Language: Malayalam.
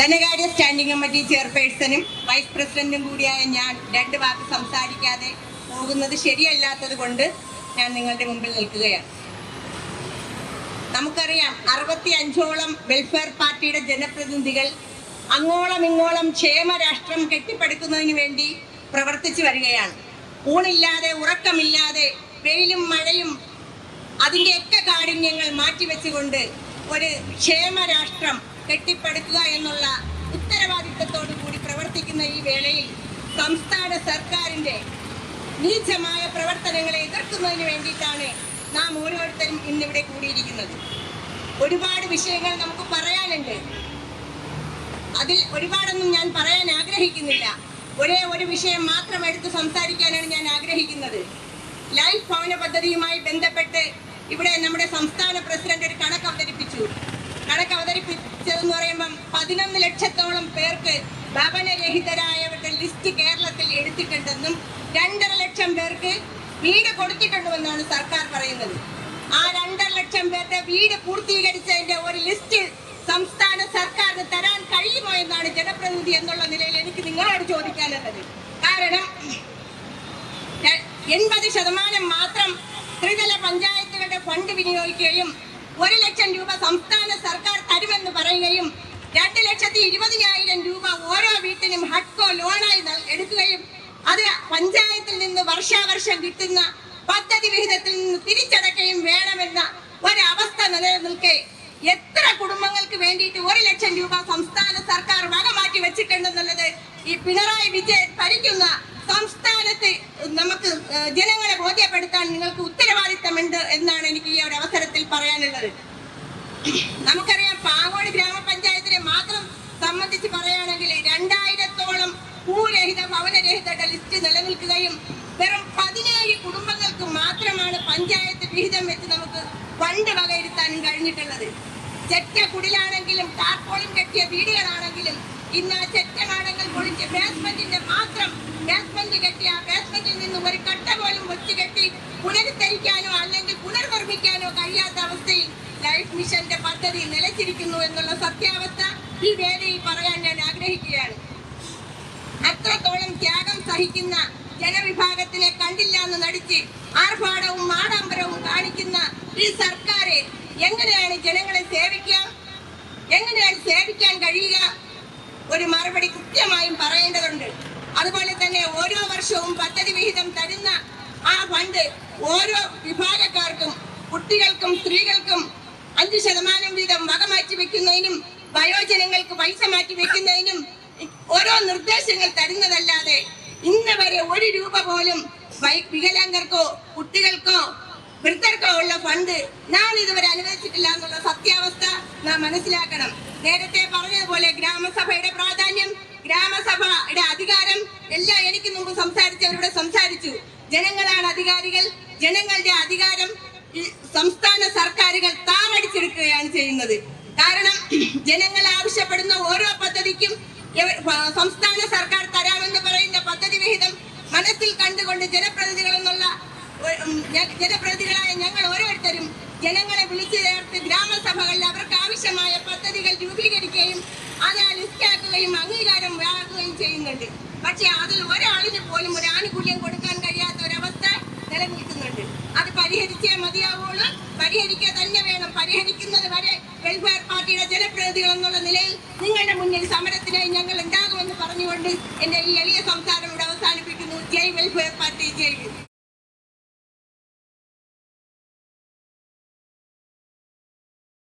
ധനകാര്യ സ്റ്റാൻഡിംഗ് കമ്മിറ്റി ചെയർപേഴ്സണും വൈസ് പ്രസിഡന്റും കൂടിയായ ഞാൻ രണ്ട് വാക്ക് സംസാരിക്കാതെ പോകുന്നത് ശരിയല്ലാത്തത് കൊണ്ട് ഞാൻ നിങ്ങളുടെ മുമ്പിൽ നിൽക്കുകയാണ്. നമുക്കറിയാം അറുപത്തി അഞ്ചോളം വെൽഫെയർ പാർട്ടിയുടെ ജനപ്രതിനിധികൾ അങ്ങോളം ഇങ്ങോളം ക്ഷേമരാഷ്ട്രം കെട്ടിപ്പടുക്കുന്നതിന് വേണ്ടി പ്രവർത്തിച്ചു വരികയാണ്. ഊണില്ലാതെ ഉറക്കമില്ലാതെ വെയിലും മഴയും അതിന്റെയൊക്കെ കാഠിന്യങ്ങൾ മാറ്റിവെച്ചുകൊണ്ട് ഒരു ക്ഷേമരാഷ്ട്രം കെട്ടിപ്പടുക്കുക എന്നുള്ള ഉത്തരവാദിത്തത്തോടു കൂടി പ്രവർത്തിക്കുന്ന ഈ വേളയിൽ സംസ്ഥാന സർക്കാരിന്റെ നീചമായ പ്രവർത്തനങ്ങളെ എതിർക്കുന്നതിന് വേണ്ടിയിട്ടാണ് നാം ഓരോരുത്തരും ഇന്നിവിടെ കൂടിയിരിക്കുന്നത്. ഒരുപാട് വിഷയങ്ങൾ നമുക്ക് പറയാനുണ്ട്. അതിൽ ഒരുപാടൊന്നും ഞാൻ പറയാൻ ആഗ്രഹിക്കുന്നില്ല. ഒരേ ഒരു വിഷയം മാത്രം എടുത്ത് സംസാരിക്കാനാണ് ഞാൻ ആഗ്രഹിക്കുന്നത്. ലൈഫ് ഭവന പദ്ധതിയുമായി ബന്ധപ്പെട്ട് ഇവിടെ നമ്മുടെ സംസ്ഥാന പ്രസിഡന്റ് ഒരു കണക്ക് അവതരിപ്പിച്ചു. കണക്ക് അവതരിപ്പിച്ചതെന്ന് പറയുമ്പം പതിനൊന്ന് ലക്ഷത്തോളം പേർക്ക് ഭവനരഹിതരായവരുടെ ലിസ്റ്റ് കേരളത്തിൽ എടുത്തിട്ടുണ്ടെന്നും രണ്ടര ലക്ഷം പേർക്ക് വീട് കൊടുത്തിട്ടുണ്ടെന്നാണ് സർക്കാർ പറയുന്നത്. ആ രണ്ടര ലക്ഷം പേരുടെ വീട് പൂർത്തീകരിച്ചതിന്റെ ഒരു ലിസ്റ്റ് സംസ്ഥാന സർക്കാരിന് തരാൻ കഴിയുമോ എന്നാണ് ജനപ്രതിനിധി എന്നുള്ള നിലയിൽ എനിക്ക് നിങ്ങളോട് ചോദിക്കാനുള്ളത്. കാരണം എൺപത് ശതമാനം മാത്രം ത്രിതല പഞ്ചായത്തുകളുടെ ഫണ്ട് വിനിയോഗിക്കുകയും ഒരു ലക്ഷം രൂപ സംസ്ഥാന സർക്കാർ തരുമെന്ന് പറയുകയും രണ്ട് ലക്ഷത്തി ഇരുപതിനായിരം രൂപ ഓരോ വീട്ടിനും ഹഡ്കോ ലോണായി എടുക്കുകയും അത് പഞ്ചായത്തിൽ നിന്ന് വർഷാവർഷം കിട്ടുന്ന പദ്ധതി വിഹിതത്തിൽ നിന്ന് തിരിച്ചടക്കുകയും വേണമെന്ന ഒരവസ്ഥ നിലനിൽക്കെ എത്ര കുടുംബങ്ങൾക്ക് വേണ്ടിയിട്ട് ഒരു ലക്ഷം രൂപ സംസ്ഥാന സർക്കാർ വക മാറ്റി വെച്ചിട്ടുണ്ടെന്നുള്ളത് ഈ പിണറായി വിജയൻ ഭരിക്കുന്ന സംസ്ഥാനത്ത് ലിസ്റ്റ് നിലനിൽക്കുകയും വെറും പതിനേഴ് കുടുംബങ്ങൾക്ക് മാത്രമാണ് പഞ്ചായത്ത് വിഹിതം വെച്ച് നമുക്ക് ഫണ്ട് വകയിരുത്താനും കഴിഞ്ഞിട്ടുള്ളത്. ചെറ്റ കുടിലാണെങ്കിലും ടാർപോളിൻ കെട്ടിയ വീടുകളാണെങ്കിലും ഇന്ന് ആ ചെറ്റമാടങ്ങൾ പൊളിച്ച് ബേസ്മെന്റിന്റെ മാത്രം ബേസ്മെന്റ് കെട്ടി ആ ബേസ്മെന്റിൽ നിന്ന് ഒരു കട്ട പോലും വെച്ച് കെട്ടി പുനരുദ്ധരിക്കാനോ അല്ലെങ്കിൽ പുനർനിർമ്മിക്കാനോ കഴിയാത്ത അവസ്ഥയിൽ ലൈഫ് മിഷന്റെ പദ്ധതി നിലച്ചിരിക്കുന്നു എന്നുള്ള സത്യാവസ്ഥ ഈ വേദിയിൽ പറയാൻ ഞാൻ ആഗ്രഹിക്കുകയാണ്. അത്രത്തോളം ത്യാഗം സഹിക്കുന്ന ജനവിഭാഗത്തിനെ കണ്ടില്ല എന്ന് നടിച്ച് ആർഭാടവും ആഡംബരവും കാണിക്കുന്ന ഈ സർക്കാരെ എങ്ങനെയാണ് ജനങ്ങളെ സേവിക്കുക എങ്ങനെയാണ് സേവിക്കാൻ കഴിയുക? ഒരു മറുപടി കൃത്യമായും പറയേണ്ടതുണ്ട്. അതുപോലെ തന്നെ ഓരോ വർഷവും പദ്ധതി വിഹിതം തരുന്ന ആ ഫണ്ട് ഓരോ വിഭാഗക്കാർക്കും കുട്ടികൾക്കും സ്ത്രീകൾക്കും അഞ്ച് ശതമാനം വീതം വക മാറ്റി വെക്കുന്നതിനും വയോജനങ്ങൾക്ക് പൈസ മാറ്റി വെക്കുന്നതിനും ഓരോ നിർദ്ദേശങ്ങൾ വരെ ഒരു രൂപ പോലും വികലാംഗർക്കോ കുട്ടികൾക്കോ വൃദ്ധർക്കോ ഉള്ള ഫണ്ട് നാം ഇതുവരെ അനുവദിച്ചിട്ടില്ല എന്നുള്ള സത്യാവസ്ഥ നാം മനസ്സിലാക്കണം. നേരത്തെ പറഞ്ഞതുപോലെ ഗ്രാമസഭയുടെ പ്രാധാന്യം ഗ്രാമസഭയുടെ അധികാരം എല്ലാം എനിക്ക് മുമ്പ് സംസാരിച്ചവരോട് സംസാരിച്ചു. ജനങ്ങളാണ് അധികാരികൾ. ജനങ്ങളുടെ അധികാരം സംസ്ഥാന സർക്കാരുകൾ താറടിച്ചെടുക്കുകയാണ് ചെയ്യുന്നത്. കാരണം ജനങ്ങൾ ആവശ്യപ്പെടുന്ന ഓരോ പദ്ധതിക്കും സംസ്ഥാന സർക്കാർ തരാമെന്ന് പറയുന്ന പദ്ധതി വിഹിതം മനസ്സിൽ കണ്ടുകൊണ്ട് ജനപ്രതിനിധികൾ എന്നുള്ള ഒ- ഉം, ഞ- ജനപ്രതിനിധികളായ ഞങ്ങൾ ഓരോരുത്തരും ജനങ്ങളെ വിളിച്ചു ചേർത്ത് ഗ്രാമസഭകളിൽ അവർക്ക് ആവശ്യമായ പദ്ധതികൾ രൂപീകരിക്കുകയും അത് ലിസ്റ്റാക്കുകയും അംഗീകാരം വാങ്ങുകയും ചെയ്യുന്നുണ്ട്. പക്ഷെ അതിൽ ഒരാളിന് പോലും ഒരു ആനുകൂല്യം കൊടുക്കാൻ കഴിയാത്ത ഒരവസ്ഥ നിലനിൽക്കുന്നുണ്ട്. അത് പരിഹരിച്ചേ മതിയാവുള്ളൂ. പരിഹരിക്കുക തന്നെ വേണം. പരിഹരിക്കുന്നത് വരെ വെൽഫെയർ പാർട്ടിയുടെ ജനപ്രതിനിധികൾ എന്നുള്ള നിലയിൽ നിങ്ങളുടെ മുന്നിൽ സമരത്തിനായി ഞങ്ങൾ ഉണ്ടാകുമെന്ന് പറഞ്ഞുകൊണ്ട് എന്റെ ഈ എളിയ സംസാരം ഇവിടെ അവസാനിപ്പിക്കുന്നു. ജയ് വെൽഫെയർ പാർട്ടി ജയ്